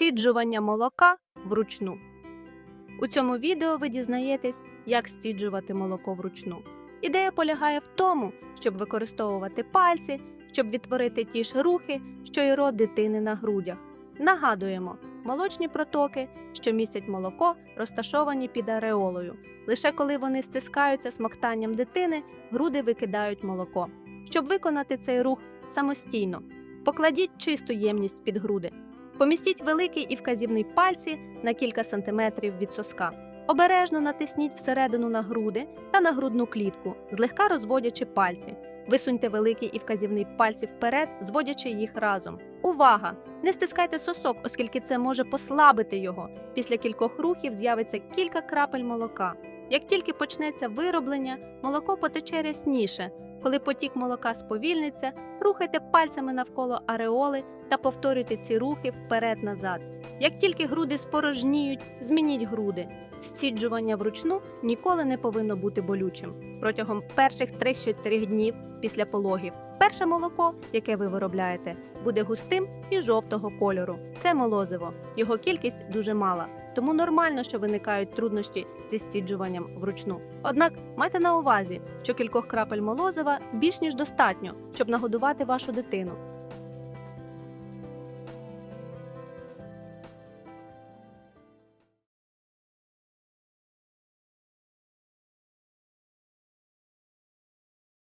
Стіджування молока вручну. У цьому відео ви дізнаєтесь, як стіджувати молоко вручну. Ідея полягає в тому, щоб використовувати пальці, щоб відтворити ті ж рухи, що й рот дитини на грудях. Нагадуємо, молочні протоки, що містять молоко, розташовані під ареолою. Лише коли вони стискаються смоктанням дитини, груди викидають молоко. Щоб виконати цей рух самостійно, покладіть чисту ємність під груди. Помістіть великий і вказівний пальці на кілька сантиметрів від соска. Обережно натисніть всередину на груди та на грудну клітку, злегка розводячи пальці. Висуньте великий і вказівний пальці вперед, зводячи їх разом. Увага! Не стискайте сосок, оскільки це може послабити його. Після кількох рухів з'явиться кілька крапель молока. Як тільки почнеться вироблення, молоко потече рясніше. Коли потік молока сповільниться, рухайте пальцями навколо ареоли та повторюйте ці рухи вперед-назад. Як тільки груди спорожніють, змініть груди. Стіджування вручну ніколи не повинно бути болючим. Протягом перших 3-4 днів після пологів перше молоко, яке ви виробляєте, буде густим і жовтого кольору. Це молозиво. Його кількість дуже мала, тому нормально, що виникають труднощі зі стіджуванням вручну. Однак майте на увазі, що кількох крапель молозива більш ніж достатньо, щоб нагодувати вашу дитину.